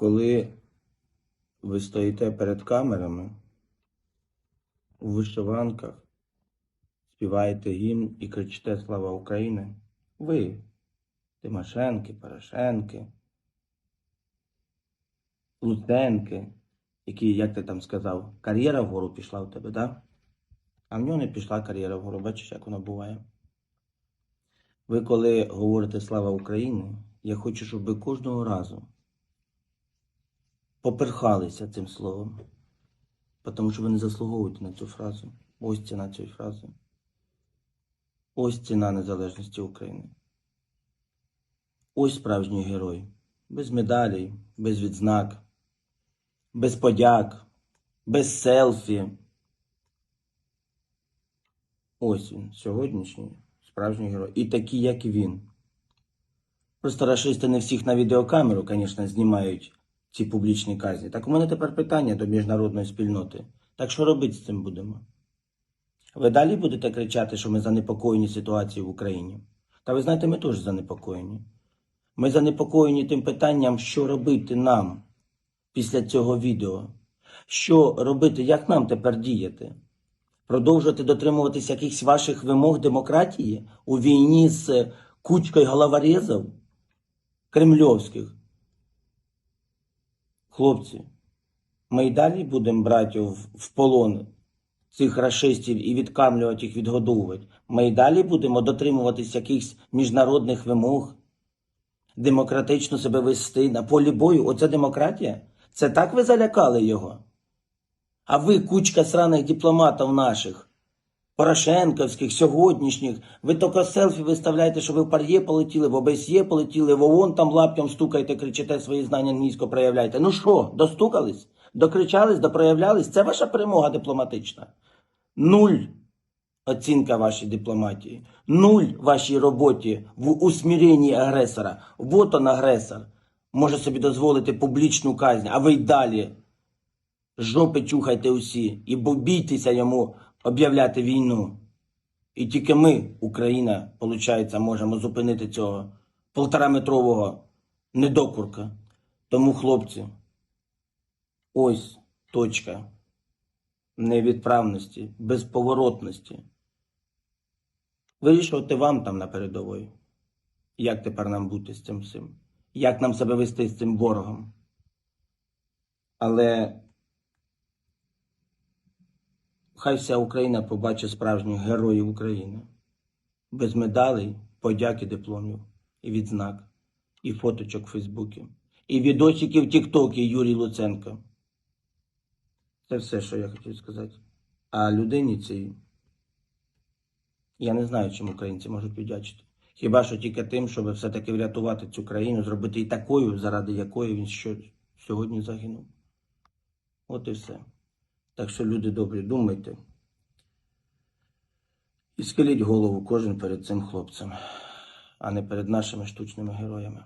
коли ви стоїте перед камерами у вишиванках, співаєте гімн і кричите Слава Україні, ви, Тимошенки, Порошенки, Луценки, які, як ти там сказав, кар'єра вгору пішла у тебе, да? А в нього не пішла кар'єра вгору, бачиш, як воно буває. Ви коли говорите Слава Україні, я хочу, щоб ви кожного разу поперхалися цим словом. Тому що ви не заслуговуєте на цю фразу. Ось ціна цієї фрази. Ось ціна незалежності України. Ось справжній герой. Без медалей, без відзнак, без подяк, без селфі. Ось він, сьогоднішній справжній герой. І такий, як і він. Просто рашисти не всіх на відеокамеру, звісно, знімають ці публічні казні. Так у мене тепер питання до міжнародної спільноти. Так що робити з цим будемо? Ви далі будете кричати, що ми занепокоєні ситуацією в Україні? Та ви знаєте, ми теж занепокоєні. Ми занепокоєні тим питанням, що робити нам після цього відео. Що робити, як нам тепер діяти? Продовжувати дотримуватися якихось ваших вимог демократії у війні з кучкою головорезів кремльовських? Хлопці, ми й далі будемо брати в, полон цих рашистів і відкамлювати їх, відгодовувати. Ми й далі будемо дотримуватись якихось міжнародних вимог, демократично себе вести на полі бою. Оце демократія? Це так ви залякали його? А ви, кучка сраних дипломатів наших, Порошенковських, сьогоднішніх, ви тільки селфі виставляєте, що ви в пар'є полетіли, в ОБСЄ полетіли, в ООН там лаптям стукаєте, кричите, свої знання низько проявляєте. Ну що, достукались? Докричались, допроявлялись? Це ваша перемога дипломатична. Нуль оцінка вашій дипломатії. Нуль вашій роботі в усміренні агресора. Вот он агресор. Може собі дозволити публічну казнь, а ви й далі жопи чухайте усі і бійтеся йому об'являти війну. І тільки ми, Україна, виходить, можемо зупинити цього полтораметрового недокурка. Тому, хлопці, ось точка невідправності, безповоротності. Вирішувати вам там на передовій. Як тепер нам бути з цим всім? Як нам себе вести з цим ворогом? Але хай вся Україна побачить справжніх героїв України. Без медалей, подяки дипломів, і відзнак, і фоточок в Фейсбуці, і відосиків Тіктокі Юрій Луценко. Це все, що я хотів сказати. А людині цій я не знаю, чим українці можуть віддячити. Хіба що тільки тим, щоб все-таки врятувати цю країну, зробити її такою, заради якої він сьогодні загинув. От і все. Так що, люди добрі, думайте. І скиліть голову кожен перед цим хлопцем, а не перед нашими штучними героями.